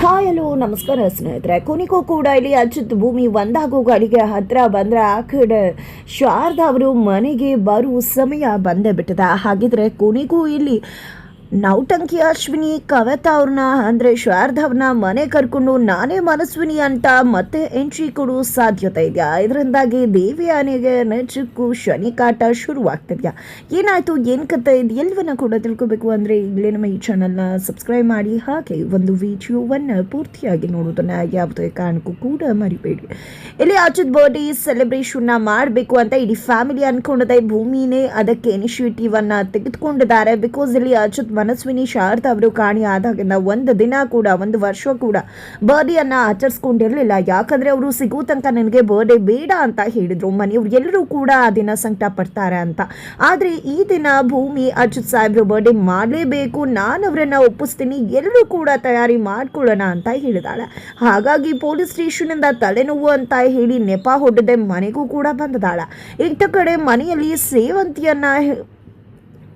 Hi hello ನಮಸ್ಕಾರ ಸ್ನೇಹಿತರೆ. ಕುನಿಕೋ ಕೂಡ ಇಲ್ಲಿ ಅಚ್ಚುತ್ ಭೂಮಿ ಒಂದಾಗೋ ಗಾಡಿಗೆ ಹತ್ರ ಬಂದ್ರೆ ಆ ಕಡೆ ಶಾರದಾ ಅವರು ಮನೆಗೆ ಬರುವ ಸಮಯ ಬಂದೇ ಬಿಟ್ಟದ. ಹಾಗಿದ್ರೆ ಕುನಿಗೂ ಇಲ್ಲಿ ನೌಟಂಕಿ ಅಶ್ವಿನಿ, ಕವಿತಾ ಅವ್ರನ್ನ, ಅಂದರೆ ಶಾರದ ಅವ್ರನ್ನ ಮನೆ ಕರ್ಕೊಂಡು ನಾನೇ ಮನಸ್ವಿನಿ ಅಂತ ಮತ್ತೆ ಎಂಟ್ರಿ ಕೊಡೋ ಸಾಧ್ಯತೆ ಇದೆಯಾ ಇದರಿಂದಾಗಿ ದೇವಿ ಆನೆಗೆ ನಚಕ್ಕೂ ಶನಿ ಕಾಟ ಶುರುವಾಗ್ತಿದೆಯಾ? ಏನಾಯ್ತು? ಏನು ಕತೆ ಇದು? ಎಲ್ಲವನ್ನ ಕೂಡ ತಿಳ್ಕೊಬೇಕು ಅಂದರೆ ಈಗಲೇ ನಮ್ಮ ಈ ಚಾನಲ್ನ ಸಬ್ಸ್ಕ್ರೈಬ್ ಮಾಡಿ. ಹಾಗೆ ಒಂದು ವಿಡಿಯೋವನ್ನು ಪೂರ್ತಿಯಾಗಿ ನೋಡೋದನ್ನ ಯಾವುದೇ ಕಾರಣಕ್ಕೂ ಕೂಡ ಮರಿಬೇಡಿ. ಇಲ್ಲಿ ಅಚ್ಯುತ್ ಬರ್ಡೇ ಸೆಲೆಬ್ರೇಷನ್ನ ಮಾಡಬೇಕು ಅಂತ ಇಡೀ ಫ್ಯಾಮಿಲಿ ಅಂದ್ಕೊಂಡಿದೆ ಭೂಮಿನೇ ಅದಕ್ಕೆ ಇನಿಷಿಯೇಟಿವನ್ನು ತೆಗೆದುಕೊಂಡಿದ್ದಾರೆ. ಬಿಕಾಸ್ ಇಲ್ಲಿ ಅಚ್ಯುತ್ ಮನಸ್ವಿನಿ ಶಾರದಾ ಅವರು ಕಾಣಿ ಆದಾಗಿಂದ ಒಂದು ದಿನ ಕೂಡ, ಒಂದು ವರ್ಷ ಕೂಡ ಬರ್ಡೇಯನ್ನ ಆಚರಿಸ್ಕೊಂಡಿರಲಿಲ್ಲ. ಯಾಕಂದ್ರೆ ಅವರು ಸಿಗೋ ತನಕ ನನಗೆ ಬರ್ಡೇ ಬೇಡ ಅಂತ ಹೇಳಿದ್ರು. ಮನೆಯವ್ರು ಎಲ್ಲರೂ ಕೂಡ ಆ ದಿನ ಸಂಕಟ ಪಡ್ತಾರೆ ಅಂತ. ಆದ್ರೆ ಈ ದಿನ ಭೂಮಿ ಅಚ್ಯುತ್ ಸಾಹೇಬ್ರು ಬರ್ಡೇ ಮಾಡಲೇಬೇಕು. ನಾನು ಅವರನ್ನು ಒಪ್ಪಿಸ್ತೀನಿ. ಎಲ್ಲರೂ ಕೂಡ ತಯಾರಿ ಮಾಡ್ಕೊಳ್ಳೋಣ ಅಂತ ಹೇಳಿದಾಳೆ. ಹಾಗಾಗಿ ಪೊಲೀಸ್ ಸ್ಟೇಷನ್ ಇಂದ ತಲೆನೋವು ಅಂತ ಹೇಳಿ ನೆಪ ಹೊಡೆದೆ ಮನೆಗೂ ಕೂಡ ಬಂದದಾಳ. ಇಂಥ ಕಡೆ ಮನೆಯಲ್ಲಿ ಸೇವಂತಿಯನ್ನ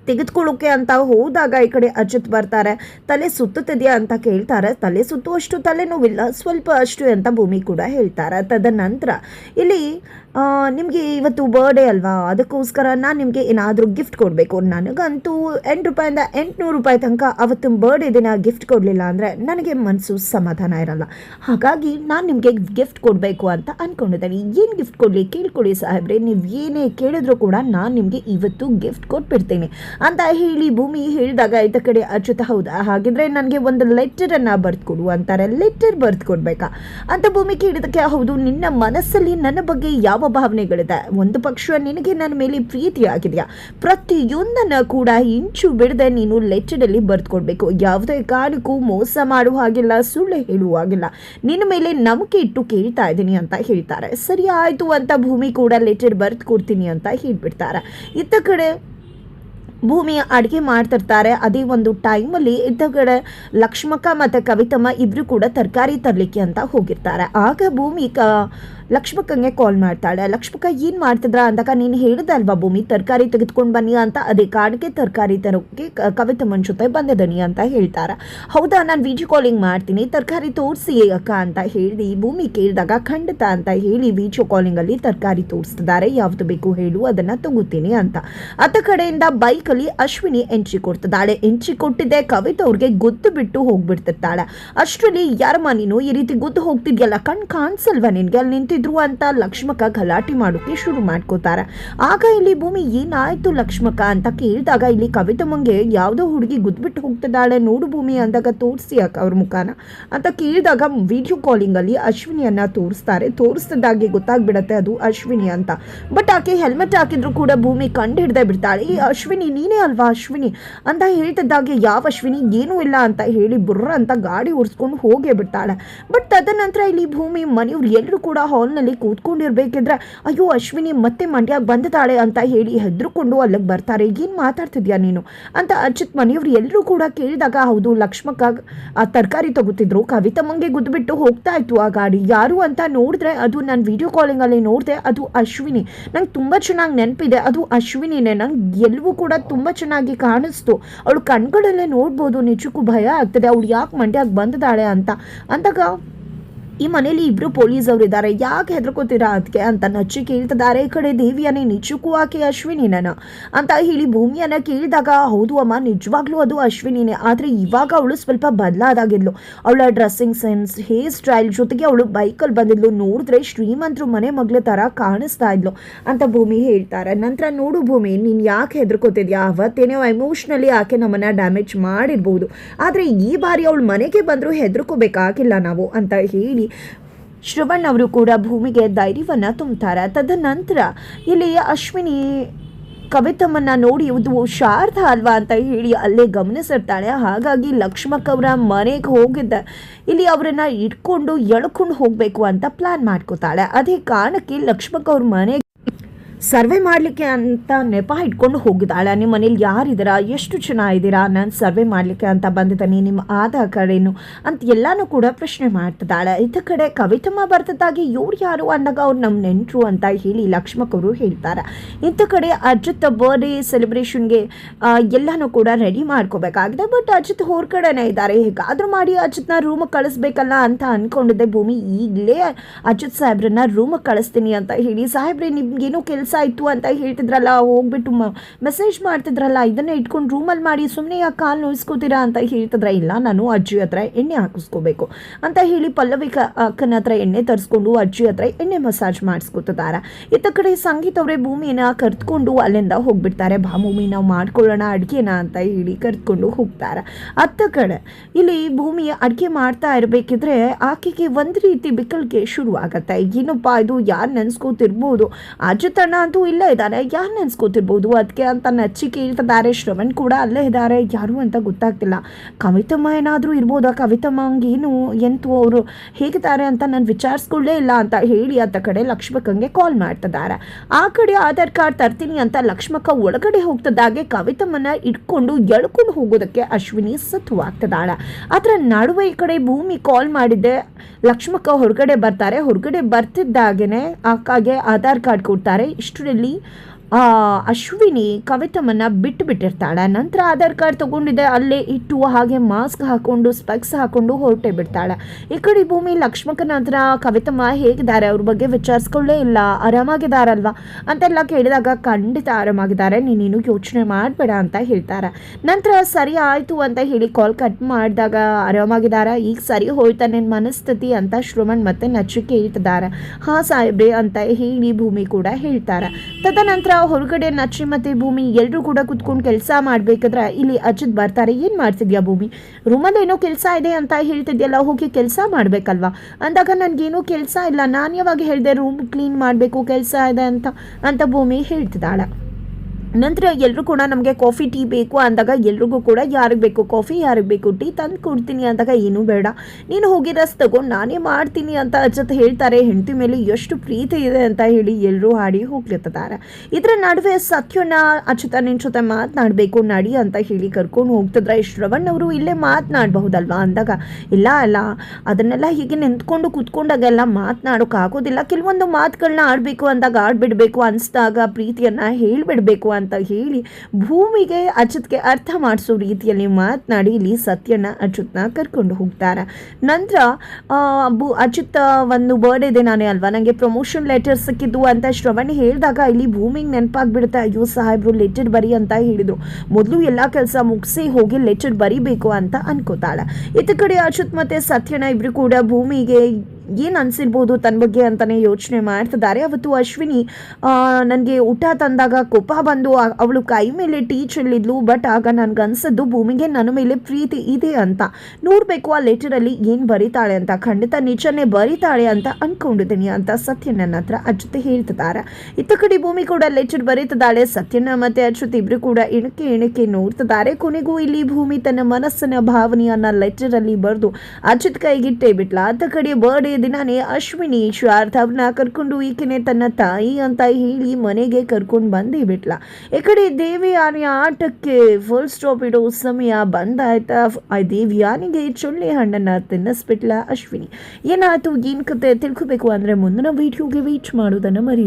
ತೆಗೆದುಕೊಳ್ಳೋಕೆ ಅಂತ ಹೋದಾಗ ಈ ಕಡೆ ಅಚ್ಯುತ್ ಬರ್ತಾರೆ. ತಲೆ ಸುತ್ತುತ್ತಿದೆಯಾ ಅಂತ ಕೇಳ್ತಾರೆ. ತಲೆ ಸುತ್ತುವಷ್ಟು ತಲೆನೋವಿಲ್ಲ. ಸ್ವಲ್ಪ ಅಷ್ಟು ಅಂತ ಭೂಮಿ ಕೂಡ ಹೇಳ್ತಾರೆ. ತದನಂತರ ಇಲ್ಲಿ ನಿಮಗೆ ಇವತ್ತು ಬರ್ಡೇ ಅಲ್ವಾ? ಅದಕ್ಕೋಸ್ಕರ ನಾನು ನಿಮಗೆ ಏನಾದರೂ ಗಿಫ್ಟ್ ಕೊಡಬೇಕು. ನನಗಂತೂ ಎಂಟು ರೂಪಾಯಿಂದ ಎಂಟುನೂರು ರೂಪಾಯಿ ತನಕ ಅವತ್ತು ಬರ್ಡೇ ದಿನ ಗಿಫ್ಟ್ ಕೊಡಲಿಲ್ಲ ಅಂದರೆ ನನಗೆ ಮನಸ್ಸು ಸಮಾಧಾನ ಇರಲ್ಲ. ಹಾಗಾಗಿ ನಾನು ನಿಮಗೆ ಗಿಫ್ಟ್ ಕೊಡಬೇಕು ಅಂತ ಅಂದ್ಕೊಂಡಿದ್ದೇನೆ ಏನು ಗಿಫ್ಟ್ ಕೊಡಲಿ? ಕೇಳ್ಕೊಳ್ಳಿ ಸಾಹೇಬ್ರೆ. ನೀವು ಏನೇ ಕೇಳಿದ್ರು ಕೂಡ ನಾನು ನಿಮಗೆ ಇವತ್ತು ಗಿಫ್ಟ್ ಕೊಟ್ಬಿಡ್ತೀನಿ. ಅಂತ ಹೇಳಿ ಭೂಮಿ ಹೇಳಿದಾಗ ಇದ್ದ ಕಡೆ ಅಚ್ಯುತ, ಹೌದಾ? ಹಾಗಿದ್ರೆ ನನಗೆ ಒಂದು ಲೆಟರನ್ನು ಬರೆದು ಕೊಡು ಅಂತಾರೆ. ಲೆಟರ್ ಬರೆದು ಕೊಡ್ಬೇಕಾ? ಅಂತ ಭೂಮಿ ಕೇಳಿದಕ್ಕೆ, ಹೌದು, ನಿನ್ನ ಮನಸ್ಸಲ್ಲಿ ನನ್ನ ಬಗ್ಗೆ ಯಾವ ಭಾವನೆಗಳಿದೆ? ಒಂದು ಪಕ್ಷ ನಿನಗೆ ನನ್ನ ಮೇಲೆ ಪ್ರೀತಿ ಆಗಿದೆಯಾ ಪ್ರತಿಯೊಂದನ್ನು ಕೂಡ ಇಂಚು ಬಿಡದೆ ನೀನು ಲೆಟರಲ್ಲಿ ಬರೆದುಕೊಡ್ಬೇಕು ಯಾವುದೇ ಕಾರಣಕ್ಕೂ ಮೋಸ ಮಾಡುವ ಹಾಗಿಲ್ಲ, ಸುಳ್ಳು ಹೇಳುವ ಹಾಗಿಲ್ಲ. ನಿನ್ನ ಮೇಲೆ ನಂಬಿಕೆ ಇಟ್ಟು ಕೇಳ್ತಾ ಇದ್ದೀನಿ ಅಂತ ಹೇಳ್ತಾರೆ. ಸರಿ ಆಯಿತು ಅಂತ ಭೂಮಿ ಕೂಡ ಲೆಟರ್ ಬರೆದು ಕೊಡ್ತೀನಿ ಅಂತ ಹೇಳ್ಬಿಡ್ತಾರೆ. ಇತ್ತ ಕಡೆ ಭೂಮಿ ಅಡುಗೆ ಮಾಡ್ತಿರ್ತಾರೆ. ಅದೇ ಒಂದು ಟೈಮಲ್ಲಿ ಇದ್ದ ಕಡೆ ಲಕ್ಷ್ಮಕ್ಕ ಮತ್ತು ಕವಿತಮ್ಮ ಇಬ್ಬರು ಕೂಡ ತರಕಾರಿ ತರಲಿಕ್ಕೆ ಅಂತ ಹೋಗಿರ್ತಾರೆ. ಆಗ ಭೂಮಿ ಕ ಲಕ್ಷ್ಮಕ್ಕಂಗೆ ಕಾಲ್ ಮಾಡ್ತಾಳೆ. ಲಕ್ಷ್ಮಕ್ಕ ಏನು ಮಾಡ್ತಿದ್ರ ಅಂದಾಗ ನೀನು ಹೇಳಿದಲ್ವಾ ಭೂಮಿ, ತರಕಾರಿ ತೆಗೆದುಕೊಂಡು ಬನ್ನಿ ಅಂತ. ಅದೇ ಕಾರಣಕ್ಕೆ ತರಕಾರಿ ತರೋಕ್ಕೆ ಕವಿತ ಕವಿತಮ್ಮನ ಜೊತೆ ಬಂದಿದ್ದೀನಿ ಅಂತ ಹೇಳ್ತಾರೆ. ಹೌದಾ, ನಾನು ವಿಡಿಯೋ ಕಾಲಿಂಗ್ ಮಾಡ್ತೀನಿ. ತರಕಾರಿ ತೋರಿಸಿ ಅಕ್ಕ ಅಂತ ಹೇಳಿ, ಭೂಮಿ ಕೇಳಿದಾಗ ಖಂಡಿತ ಅಂತ ಹೇಳಿ ವಿಡಿಯೋ ಕಾಲಿಂಗಲ್ಲಿ ತರಕಾರಿ ತೋರಿಸ್ತಿದ್ದಾರೆ. ಯಾವ್ದು ಬೇಕು ಹೇಳು, ಅದನ್ನು ತಗೋತೀನಿ ಅಂತ. ಅತ್ತ ಕಡೆಯಿಂದ ಬೈಕಲ್ಲಿ ಅಶ್ವಿನಿ ಎಂಟ್ರಿ ಕೊಡ್ತಿದ್ದಾಳೆ. ಎಂಟ್ರಿ ಕೊಟ್ಟಿದ್ದೆ, ಕವಿತಾ ಅವ್ರಿಗೆ ಗೊತ್ತು ಬಿಟ್ಟು ಹೋಗ್ಬಿಡ್ತಿರ್ತಾಳೆ. ಅಷ್ಟರಲ್ಲಿ ಯಾರಮ್ಮ ನೀನು? ಈ ರೀತಿ ಗೊತ್ತು ಹೋಗ್ತಿದ್ಯಲ್ಲ, ಕಣ್ ಕಾಣಿಸಲ್ವಾ ನಿನ್ಗೆ? ಅಲ್ಲಿ ನಿಂತಿದ್ರು ಅಂತ ಲಕ್ಷ್ಮಕ ಗಲಾಟೆ ಮಾಡೋಕೆ ಶುರು ಮಾಡ್ಕೋತಾರೆ. ಆಗ ಇಲ್ಲಿ ಭೂಮಿ ಏನಾಯ್ತು ಲಕ್ಷ್ಮಕ ಅಂತ ಕೇಳಿದಾಗ ಇಲ್ಲಿ ಕವಿತಮ್ಮಂಗೆ ಯಾವುದೋ ಹುಡುಗಿ ಗುದ್ಬಿಟ್ಟು ಹೋಗ್ತಿದ್ದಾಳೆ ನೋಡು ಭೂಮಿ ಅಂದಾಗ ತೋರಿಸಿ ಅಕ್ಕ ಅವ್ರ ಮುಖಾನ ಅಂತ ಕೇಳಿದಾಗ ವಿಡಿಯೋ ಕಾಲಿಂಗಲ್ಲಿ ಅಶ್ವಿನಿಯನ್ನ ತೋರಿಸ್ತಾರೆ. ತೋರಿಸಿದಾಗೆ ಗೊತ್ತಾಗ್ಬಿಡತ್ತೆ ಅದು ಅಶ್ವಿನಿ ಅಂತ. ಬಟ್ ಆಕೆ ಹೆಲ್ಮೆಟ್ ಹಾಕಿದ್ರು ಕೂಡ ಭೂಮಿ ಕಂಡು ಹಿಡ್ದೆ ಬಿಡ್ತಾಳೆ. ಈ ಅಶ್ವಿನಿ, ನೀನೇ ಅಲ್ವಾ ಅಶ್ವಿನಿ? ಅಂತ ಹೇಳ್ತಿದ್ದಾಗೆ, ಯಾವ ಅಶ್ವಿನಿ? ಏನೂ ಇಲ್ಲ ಅಂತ ಹೇಳಿ ಬುರ್ರ ಅಂತ ಗಾಡಿ ಓಡಿಸ್ಕೊಂಡು ಹೋಗೇ ಬಿಡ್ತಾಳೆ. ಬಟ್ ತದನಂತರ ಇಲ್ಲಿ ಭೂಮಿ ಮನೆಯವ್ರು ಎಲ್ಲರೂ ಕೂಡ ಹಾಲ್ನಲ್ಲಿ ಕೂತ್ಕೊಂಡಿರ್ಬೇಕಿದ್ರೆ, ಅಯ್ಯೋ, ಅಶ್ವಿನಿ ಮತ್ತೆ ಮಂಡ್ಯಕ್ಕೆ ಬಂದಿದ್ದಾಳೆ ಅಂತ ಹೇಳಿ ಹೆದ್ರುಕೊಂಡು ಅಲ್ಲಿಗೆ ಬರ್ತಾರೆ. ಏನು ಮಾತಾಡ್ತಿದ್ಯಾ ನೀನು? ಅಂತ ಅಚ್ಯುತ್ ಮನೆಯವ್ರು ಎಲ್ಲರೂ ಕೂಡ ಕೇಳಿದಾಗ, ಹೌದು, ಲಕ್ಷ್ಮಕ್ಕ, ಆ ತರಕಾರಿ ತಗೋತಿದ್ರು. ಕವಿತಮ್ಮಂಗೆ ಗುದ್ದುಬಿಟ್ಟು ಹೋಗ್ತಾ ಇತ್ತು ಆ ಗಾಡಿ. ಯಾರು ಅಂತ ನೋಡಿದ್ರೆ ಅದು ನಾನು ವಿಡಿಯೋ ಕಾಲಿಂಗಲ್ಲಿ ನೋಡಿದೆ, ಅದು ಅಶ್ವಿನಿ. ನಂಗೆ ತುಂಬ ಚೆನ್ನಾಗಿ ನೆನಪಿದೆ, ಅದು ಅಶ್ವಿನಿನೇ. ನಂಗೆ ಎಲ್ಲವೂ ಕೂಡ ತುಂಬ ಚೆನ್ನಾಗಿ ಕಾಣಿಸ್ತು. ಅವಳು ಕಣ್ಗಳಲ್ಲೇ ನೋಡ್ಬೋದು. ನಿಜಕ್ಕೂ ಭಯ ಆಗ್ತದೆ. ಅವಳು ಯಾಕೆ ಮಂಡ್ಯಕ್ಕೆ ಬಂದಿದ್ದಾಳೆ ಅಂತ. ಅಂದಾಗ ಈ ಮನೇಲಿ ಇಬ್ರು ಪೊಲೀಸ್ ಅವರು ಇದ್ದಾರೆ ಯಾಕೆ ಹೆದರ್ಕೋತೀರಾ ಅದಕ್ಕೆ ಅಂತ ನಚ್ಚಿ ಕೇಳ್ತಿದ್ದಾರೆ. ಈ ಕಡೆ ದೇವಿಯನ್ನೇ ನಿಜಕ್ಕೂ ಆಕೆ ಅಶ್ವಿನಿನ ಅಂತ ಹೇಳಿ ಭೂಮಿಯನ್ನ ಕೇಳಿದಾಗ, ಹೌದು ಅಮ್ಮ, ನಿಜವಾಗ್ಲೂ ಅದು ಅಶ್ವಿನಿನೇ. ಆದರೆ ಇವಾಗ ಅವಳು ಸ್ವಲ್ಪ ಬದಲಾದಾಗಿದ್ಲು. ಅವಳ ಡ್ರೆಸ್ಸಿಂಗ್ ಸೆನ್ಸ್ ಹೇರ್ ಸ್ಟೈಲ್ ಜೊತೆಗೆ ಅವಳು ಬೈಕಲ್ಲಿ ಬಂದಿದ್ಲು. ನೋಡಿದ್ರೆ ಶ್ರೀಮಂತರು ಮನೆ ಮಗಳ ಥರ ಕಾಣಿಸ್ತಾ ಇದ್ಲು ಅಂತ ಭೂಮಿ ಹೇಳ್ತಾರೆ. ನಂತರ, ನೋಡು ಭೂಮಿ, ನೀನು ಯಾಕೆ ಹೆದರ್ಕೋತಿದ್ಯಾ? ಅವತ್ತೇನೋ ಎಮೋಷ್ನಲಿ ಆಕೆ ನಮ್ಮನ್ನ ಡ್ಯಾಮೇಜ್ ಮಾಡಿರ್ಬೋದು. ಆದರೆ ಈ ಬಾರಿ ಅವಳು ಮನೆಗೆ ಬಂದರೂ ಹೆದರ್ಕೋಬೇಕಾಗಿಲ್ಲ ನಾವು ಅಂತ ಹೇಳಿ ಶ್ರವಣ್ ಅವರು ಕೂಡ ಭೂಮಿಗೆ ಧೈರ್ಯವನ್ನು ತುಂಬುತ್ತಾರೆ ತದನಂತರ ಇಲ್ಲಿ ಅಶ್ವಿನಿ ಕವಿತಮ್ಮನ್ನ ನೋಡಿ ಇದು ಶಾರದಾ ಅಲ್ವಾ ಅಂತ ಹೇಳಿ ಅಲ್ಲೇ ಗಮನಿಸಿರ್ತಾಳೆ. ಹಾಗಾಗಿ ಲಕ್ಷ್ಮಕ್ಕ ಅವರ ಮನೆಗೆ ಹೋಗಿದ್ದ ಇಲ್ಲಿ ಅವರನ್ನ ಇಟ್ಕೊಂಡು ಎಳ್ಕೊಂಡು ಹೋಗಬೇಕು ಅಂತ ಪ್ಲಾನ್ ಮಾಡ್ಕೋತಾಳೆ. ಅದೇ ಕಾರಣಕ್ಕೆ ಲಕ್ಷ್ಮಕ್ ಅವ್ರ ಮನೆಗೆ ಸರ್ವೆ ಮಾಡಲಿಕ್ಕೆ ಅಂತ ನೆಪ ಇಟ್ಕೊಂಡು ಹೋಗಿದ್ದಾಳೆ. ನಿಮ್ಮ ಮನೇಲಿ ಯಾರಿದ್ದೀರಾ ಎಷ್ಟು ಜನ ಇದ್ದೀರಾ ನಾನು ಸರ್ವೆ ಮಾಡಲಿಕ್ಕೆ ಅಂತ ಬಂದಿದ್ದಾನೆ. ನಿಮ್ಮ ಆಧಾರ್ ಕಾರ್ಡ್ ಏನು? ಅಂತ ಎಲ್ಲನೂ ಕೂಡ ಪ್ರಶ್ನೆ ಮಾಡ್ತಿದ್ದಾಳೆ. ಇದ ಕಡೆ ಕವಿತಮ್ಮ ಬರ್ತದಾಗಿ ಇವ್ರು ಯಾರು ಅಂದಾಗ ಅವ್ರು ನಮ್ಮ ನೆಂಟರು ಅಂತ ಹೇಳಿ ಲಕ್ಷ್ಮಕ್ ಅವರು ಹೇಳ್ತಾರೆ. ಇತ್ತ ಕಡೆ ಅಜಿತ್ ಬರ್ಡೇ ಸೆಲೆಬ್ರೇಷನ್ಗೆ ಎಲ್ಲನೂ ಕೂಡ ರೆಡಿ ಮಾಡ್ಕೋಬೇಕಾಗಿದೆ. ಬಟ್ ಅಜಿತ್ ಹೊರಗಡೆನೇ ಇದ್ದಾರೆ. ಹೇಗಾದರೂ ಮಾಡಿ ಅಜಿತ್ನ ರೂಮಿಗೆ ಕಳಿಸ್ಬೇಕಲ್ಲ ಅಂತ ಅಂದ್ಕೊಂಡಿದ್ದೆ ಭೂಮಿ. ಈಗಲೇ ಅಜಿತ್ ಸಾಹೇಬ್ರನ್ನ ರೂಮಿಗೆ ಕಳಿಸ್ತೀನಿ ಅಂತ ಹೇಳಿ. ಸಾಹೇಬ್ರೆ, ನಿಮ್ಗೇನು ಕೆಲಸ ಇತ್ತು ಅಂತ ಹೇಳ್ತಿದ್ರಲ್ಲ, ಹೋಗ್ಬಿಟ್ಟು ಮೆಸೇಜ್ ಮಾಡ್ತಿದ್ರಲ್ಲ, ಇದನ್ನೇ ಇಟ್ಕೊಂಡು ರೂಮಲ್ಲಿ ಮಾಡಿ ಸುಮ್ಮನೆ ಯಾಕೆ ಕಾಲು ನೋಯಿಸ್ಕೋತೀರಾ ಅಂತ ಹೇಳ್ತಿದ್ರೆ? ಇಲ್ಲ, ನಾನು ಅಜ್ಜಿ ಹತ್ರ ಎಣ್ಣೆ ಹಾಕಿಸ್ಕೋಬೇಕು ಅಂತ ಹೇಳಿ ಪಲ್ಲವಿ ಅಕ್ಕನ ಹತ್ರ ಎಣ್ಣೆ ತರಿಸ್ಕೊಂಡು ಅಜ್ಜಿ ಹತ್ರ ಎಣ್ಣೆ ಮಸಾಜ್ ಮಾಡಿಸ್ಕೊತಿದ್ದಾರೆ. ಇತ್ತ ಕಡೆ ಸಂಗೀತ ಅವರೇ ಭೂಮಿನ ಕರ್ತ್ಕೊಂಡು ಅಲ್ಲಿಂದ ಹೋಗ್ಬಿಡ್ತಾರೆ. ಬಾ ಭೂಮಿ, ನಾವು ಮಾಡ್ಕೊಳ್ಳೋಣ ಅಡುಗೆನ ಅಂತ ಹೇಳಿ ಕರ್ತ್ಕೊಂಡು ಹೋಗ್ತಾರೆ. ಅತ್ತ ಕಡೆ ಇಲ್ಲಿ ಭೂಮಿ ಅಡುಗೆ ಮಾಡ್ತಾ ಇರಬೇಕಿದ್ರೆ ಆಕೆಗೆ ಒಂದು ರೀತಿ ಬಿಕ್ಕಳಿಗೆ ಶುರು ಆಗುತ್ತೆ ಏನಪ್ಪ ಇದು, ಯಾರು ನೆನೆಸ್ಕೋತಿರ್ಬೋದು? ಅಜ್ಜತಣ್ಣ ಅಂತೂ ಇಲ್ಲೇ ಇದ್ದಾರೆ. ಯಾರು ನೆನ್ಸ್ಕೊತಿರ್ಬೋದು? ಅದಕ್ಕೆ ಅಂತ ನಚ್ಚಿ ಕೇಳ್ತಿದ್ದಾರೆ ಶ್ರವಣ್ ಕೂಡ ಅಲ್ಲೇ ಇದ್ದಾರೆ ಯಾರು ಅಂತ ಗೊತ್ತಾಗ್ತಿಲ್ಲ. ಕವಿತಮ್ಮ ಏನಾದರೂ ಇರ್ಬೋದಾ? ಕವಿತಮ್ಮ ಹಂಗೇನು ಎಂತು ಅವರು ಹೇಗಿದ್ದಾರೆ ಅಂತ ನಾನು ವಿಚಾರಿಸ್ಕೊಳ್ಳೇ ಇಲ್ಲ ಅಂತ ಹೇಳಿ ಅತ್ತ ಕಡೆ ಲಕ್ಷ್ಮಕ್ಕಂಗೆ ಕಾಲ್ ಮಾಡ್ತಿದ್ದಾರೆ. ಆ ಕಡೆ ಆಧಾರ್ ಕಾರ್ಡ್ ತರ್ತೀನಿ ಅಂತ ಲಕ್ಷ್ಮಕ್ಕ ಒಳಗಡೆ ಹೋಗ್ತಿದ್ದಾಗೆ ಕವಿತಮ್ಮನ ಇಟ್ಕೊಂಡು ಎಳ್ಕೊಂಡು ಹೋಗೋದಕ್ಕೆ ಅಶ್ವಿನಿ ಸತ್ವಾಗ್ತಿದ್ದಾಳೆ. ಅದರ ನಡುವೆ ಈ ಕಡೆ ಭೂಮಿ ಕಾಲ್ ಮಾಡಿದ್ದೆ. ಲಕ್ಷ್ಮಕ್ಕ ಹೊರಗಡೆ ಬರ್ತಾರೆ. ಹೊರಗಡೆ ಬರ್ತಿದ್ದಾಗೆ ಅಕ್ಕಗೆ ಆಧಾರ್ ಕಾರ್ಡ್ ಕೊಡ್ತಾರೆ. ಇಷ್ಟರಲ್ಲಿ ಆ, ಅಶ್ವಿನಿ ಕವಿತಮ್ಮನ್ನ ಬಿಟ್ಟು ಬಿಟ್ಟಿರ್ತಾಳೆ ನಂತರ ಆಧಾರ್ ಕಾರ್ಡ್ ತೊಗೊಂಡಿದ್ದೆ ಅಲ್ಲೇ ಇಟ್ಟು ಹಾಗೆ ಮಾಸ್ಕ್ ಹಾಕೊಂಡು, ಸ್ಪೆಕ್ಸ್ ಹಾಕೊಂಡು ಹೊರಟೆ ಬಿಡ್ತಾಳೆ. ಈ ಕಡೆ ಭೂಮಿ ಲಕ್ಷ್ಮಕ್ಕನ ಹತ್ರ ಕವಿತಮ್ಮ ಹೇಗಿದ್ದಾರೆ? ಅವ್ರ ಬಗ್ಗೆ ವಿಚಾರಿಸ್ಕೊಳ್ಳೇ ಇಲ್ಲ. ಆರಾಮಾಗಿದ್ದಾರಲ್ವಾ? ಅಂತೆಲ್ಲ ಕೇಳಿದಾಗ ಖಂಡಿತ ಆರಾಮಾಗಿದ್ದಾರೆ. ನೀನೇನು ಯೋಚನೆ ಮಾಡಬೇಡ ಅಂತ ಹೇಳ್ತಾರೆ. ನಂತರ ಸರಿ ಆಯಿತು ಅಂತ ಹೇಳಿ ಕಾಲ್ ಕಟ್ ಮಾಡಿದಾಗ ಆರಾಮಾಗಿದ್ದಾರೆ? ಈಗ ಸರಿ ಹೋಯ್ತಾ ನಿನ್ನ ಮನಸ್ಥಿತಿ ಅಂತ ಶ್ರಮಣ್ ಮತ್ತೆ ನಚಿಕೆ ಇಟ್ಟಿದ್ದಾರೆ. ಹಾ ಸಾಹೇಬ್ರೆ ಅಂತ ಹೇಳಿ ಭೂಮಿ ಕೂಡ ಹೇಳ್ತಾರೆ. ತದನಂತರ ಹೊರಗಡೆ ನಚ್ಚಿ ಮತ್ತೆ ಭೂಮಿ ಎಲ್ಲರೂ ಕೂಡ ಕುತ್ಕೊಂಡು ಕೆಲಸ ಮಾಡ್ಬೇಕಾದ್ರೆ ಇಲ್ಲಿ ಅಜಿತ್ ಬರ್ತಾರೆ. ಏನು ಮಾಡ್ತಿದ್ಯಾ ಭೂಮಿ? ರೂಮಲ್ಲಿ ಏನೋ ಕೆಲಸ ಇದೆ ಅಂತ ಹೇಳ್ತಿದ್ಯಲ್ಲ, ಹೋಗಿ ಕೆಲಸ ಮಾಡಬೇಕಲ್ವಾ? ಅಂದಾಗ ನನಗೇನೂ ಕೆಲಸ ಇಲ್ಲ. ನಾನು ಯಾವಾಗ ಹೇಳಿದೆ ರೂಮ್ ಕ್ಲೀನ್ ಮಾಡಬೇಕು, ಕೆಲಸ ಇದೆ ಅಂತ ಅಂತ ಭೂಮಿ ಹೇಳ್ತಿದ್ದಾಳೆ. ನಂತರ ಎಲ್ಲರೂ ಕೂಡ ನಮಗೆ ಕಾಫಿ ಟೀ ಬೇಕು ಅಂದಾಗ ಎಲ್ರಿಗೂ ಕೂಡ ಯಾರಿಗೆ ಬೇಕು ಕಾಫಿ ಯಾರಿಗೆ ಬೇಕು ಟೀ ತಂದು ಕೊಡ್ತೀನಿ ಅಂದಾಗ ಏನೂ ಬೇಡ. ನೀನು ಹೋಗಿ ರಸ್ ತಗೊಂಡು ನಾನೇ ಮಾಡ್ತೀನಿ ಅಂತ ಅಜ್ಜತ್ ಹೇಳ್ತಾರೆ. ಹೆಂಡತಿ ಮೇಲೆ ಎಷ್ಟು ಪ್ರೀತಿ ಇದೆ ಅಂತ ಹೇಳಿ ಎಲ್ಲರೂ ಹಾಡಿ ಹೋಗ್ಲಿರ್ತಾರೆ ಇದರ ನಡುವೆ ಸತ್ಯನ ಅಚ್ಯುತ ನಿನ್ನ ಜೊತೆ ಮಾತನಾಡಬೇಕು, ನಡಿ ಅಂತ ಹೇಳಿ ಕರ್ಕೊಂಡು ಹೋಗ್ತಿದ್ರೆ. ಶ್ರವಣ್ ಅವರು ಇಲ್ಲೇ ಮಾತನಾಡಬಹುದಲ್ವಾ ಅಂದಾಗ, ಇಲ್ಲ ಅಲ್ಲ, ಅದನ್ನೆಲ್ಲ ಹೀಗೆ ನಿಂತ್ಕೊಂಡು ಕೂತ್ಕೊಂಡಾಗೆಲ್ಲ ಮಾತನಾಡೋಕ್ಕಾಗೋದಿಲ್ಲ ಕೆಲವೊಂದು ಮಾತುಗಳನ್ನ ಆಡಬೇಕು ಅಂದಾಗ ಆಡ್ಬಿಡ್ಬೇಕು ಅನಿಸ್ದಾಗ ಪ್ರೀತಿಯನ್ನು ಹೇಳಿಬಿಡ್ಬೇಕು ಅಂತ ಹೇಳಿ ಭೂಮಿಗೆ, ಅಚ್ಯುತ್ಗೆ ಅರ್ಥ ಮಾಡಿಸೋ ರೀತಿಯಲ್ಲಿ ಮಾತನಾಡಿ ಇಲ್ಲಿ ಸತ್ಯಣ್ಣ, ಅಚ್ಯುತ್ನ ಕರ್ಕೊಂಡು ಹೋಗ್ತಾರೆ. ನಂತರ ಬು ಅಚ್ಯುತ್ ಒಂದು ಬರ್ಡೇ ನಾನೇ ಅಲ್ವಾ? ನನಗೆ ಪ್ರಮೋಷನ್ ಲೆಟರ್ ಸಿಕ್ಕಿದ್ದು ಅಂತ ಶ್ರವಣ್ ಹೇಳಿದಾಗ ಇಲ್ಲಿ ಭೂಮಿಗೆ ನೆನಪಾಗ್ಬಿಡುತ್ತೆ. ಅಯ್ಯೋ ಸಾಹೇಬ್ರು ಲೆಟರ್ ಬರಿ ಅಂತ ಹೇಳಿದ್ರು. ಮೊದಲು ಎಲ್ಲ ಕೆಲಸ ಮುಗಿಸಿ ಹೋಗಿ ಲೆಟರ್ ಬರಿಬೇಕು ಅಂತ ಅನ್ಕೋತಾಳೆ. ಇತ್ತ ಕಡೆ ಅಚ್ಯುತ್ ಮತ್ತೆ ಸತ್ಯಣ್ಣ ಇಬ್ರು ಕೂಡ ಭೂಮಿಗೆ ಏನು ಅನ್ಸಿರ್ಬೋದು ತನ್ನ ಬಗ್ಗೆ ಅಂತಾನೆ ಯೋಚನೆ ಮಾಡ್ತಿದ್ದಾರೆ. ಅವತ್ತು ಅಶ್ವಿನಿ ನನಗೆ ಊಟ ತಂದಾಗ ಕೋಪ ಬಂದು ಅವಳು ಕೈ ಮೇಲೆ ಟೀ ಚೆಲ್ಲಿದ್ಲು, ಬಟ್ ಆಗ ನನ್ಗೆ ಅನ್ಸದ್ದು ಭೂಮಿಗೆ ನನ್ನ ಮೇಲೆ ಪ್ರೀತಿ ಇದೆ ಅಂತ. ನೋಡಬೇಕು ಆ ಲೆಟರಲ್ಲಿ ಏನು ಬರೀತಾಳೆ ಅಂತ. ಖಂಡಿತ ನಿಜನೇ ಬರೀತಾಳೆ ಅಂತ ಅಂದ್ಕೊಂಡಿದ್ದೀನಿ ಅಂತ ಸತ್ಯ ನನ್ನ ಹತ್ರ ಅಚ್ಚುತಿ ಹೇಳ್ತಿದ್ದಾರೆ. ಇತ್ತ ಕಡೆ ಭೂಮಿ ಕೂಡ ಲೆಟರ್ ಬರೀತಿದ್ದಾಳೆ. ಸತ್ಯನ ಮತ್ತೆ ಅಚ್ಯುತ್ ಇಬ್ಬರು ಕೂಡ ಇಣಕ್ಕೆ ಇಣಕ್ಕೆ ನೋಡ್ತಿದ್ದಾರೆ. ಕೊನೆಗೂ ಇಲ್ಲಿ ಭೂಮಿ ತನ್ನ ಮನಸ್ಸಿನ ಭಾವನೆಯನ್ನ ಲೆಟರಲ್ಲಿ ಬರೆದು ಅಚ್ಯುತ್ ಕೈಗಿಟ್ಟೇ ಬಿಟ್ಲ. ಅತ್ತ ಕಡೆ ಬರ್ಡೇ ದಿನಾನೇ ಅಶ್ವಿನಿ ಶ್ರಾರ್ಥವನ್ನ ಕರ್ಕೊಂಡು ಈಕೆನೆ ತನ್ನ ತಾಯಿ ಅಂತ ಹೇಳಿ ಮನೆಗೆ ಕರ್ಕೊಂಡು ಬಂದು ಬಿಟ್ಲ. ಈ ಕಡೆ ದೇವಿಯಾನಿ ಆಟಕ್ಕೆ ಫುಲ್ ಸ್ಟಾಪ್ ಇಡೋ ಸಮಯ ಬಂದಾಯ್ತಾ? ದೇವಿಯಾನಿಗೆ ಚುಳ್ಳಿ ಹಣ್ಣನ್ನ ತಿನ್ನಿಸ್ಬಿಟ್ಲ ಅಶ್ವಿನಿ. ಏನಾಯ್ತು? ಏನ್ ಕತೆ ತಿಳ್ಕೊಬೇಕು ಅಂದ್ರೆ ಮುಂದಿನ ವಿಡಿಯೋಗೆ ವೀಚ್ ಮಾಡೋದನ್ನ ಮರಿ